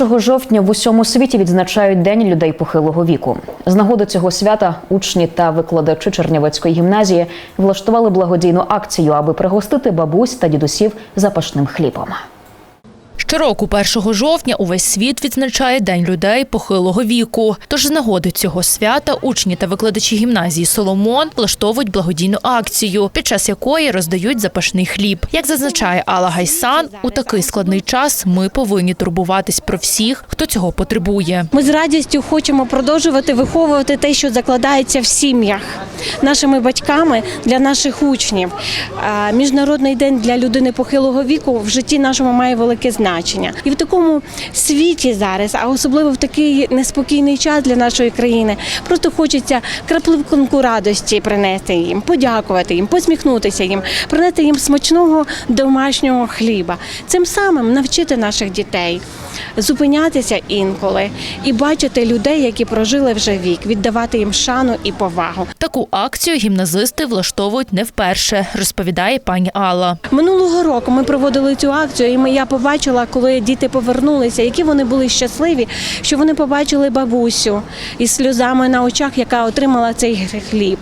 1 жовтня в усьому світі відзначають День людей похилого віку. З нагоди цього свята учні та викладачі Чернівецької гімназії влаштували благодійну акцію, аби пригостити бабусь та дідусів запашним хлібом. Щороку 1 жовтня увесь світ відзначає День людей похилого віку. Тож з нагоди цього свята учні та викладачі гімназії Соломон влаштовують благодійну акцію, під час якої роздають запашний хліб. Як зазначає Алла Гайсан, у такий складний час ми повинні турбуватись про всіх, хто цього потребує. Ми з радістю хочемо продовжувати виховувати те, що закладається в сім'ях нашими батьками для наших учнів. Міжнародний день для людини похилого віку в житті нашому має велике значення. І в такому світі зараз, а особливо в такий неспокійний час для нашої країни, просто хочеться крапливку радості принести їм, подякувати їм, посміхнутися їм, принести їм смачного домашнього хліба. Цим самим навчити наших дітей зупинятися інколи і бачити людей, які прожили вже вік, віддавати їм шану і повагу. Таку акцію гімназисти влаштовують не вперше, розповідає пані Алла. Минулого року ми проводили цю акцію, і я побачила, коли діти повернулися, які вони були щасливі, що вони побачили бабусю із сльозами на очах, яка отримала цей хліб.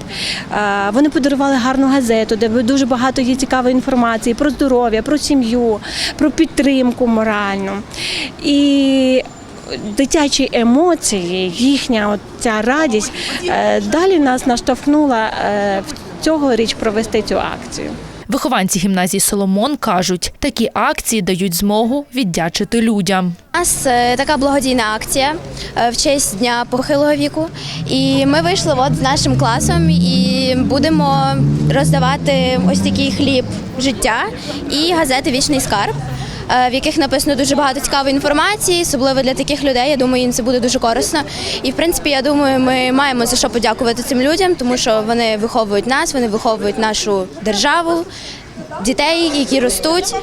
Вони подарували гарну газету, де дуже багато є цікавої інформації про здоров'я, про сім'ю, про підтримку моральну. І Дитячі емоції, їхня от ця радість е, далі нас наштовхнула е, в цьогоріч провести цю акцію. Вихованці гімназії Соломон кажуть, такі акції дають змогу віддячити людям. У нас е, така благодійна акція в честь дня похилого віку. І ми вийшли от з нашим класом і будемо роздавати ось такий хліб життя і газети Вічний скарб. Е, В яких написано дуже багато цікавої інформації, особливо для таких людей. Я думаю, їм це буде дуже корисно. І в принципі, я думаю, ми маємо за що подякувати цим людям, тому що вони виховують нас, вони виховують нашу державу, дітей, які ростуть.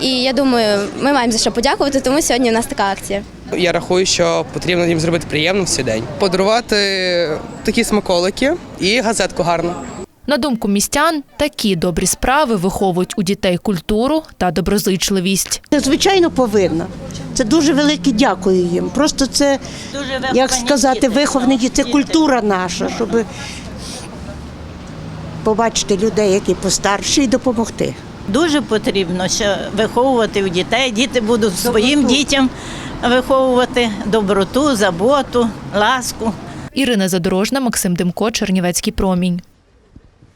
І я думаю, ми маємо за що подякувати, тому сьогодні у нас така акція. Я рахую, що потрібно їм зробити приємно в цей день. Подарувати такі смаколики і газетку гарну. На думку містян, такі добрі справи виховують у дітей культуру та доброзичливість. Це, Звичайно, повинна. Це дуже велике дякую їм. Просто це, як сказати, виховані діти, це культура наша, щоб побачити людей, які постарші, і допомогти. Дуже потрібно ще виховувати у дітей. Діти будуть своїм дітям виховувати доброту, заботу, ласку. Ірина Задорожна, Максим Демко, Чернівецький промінь.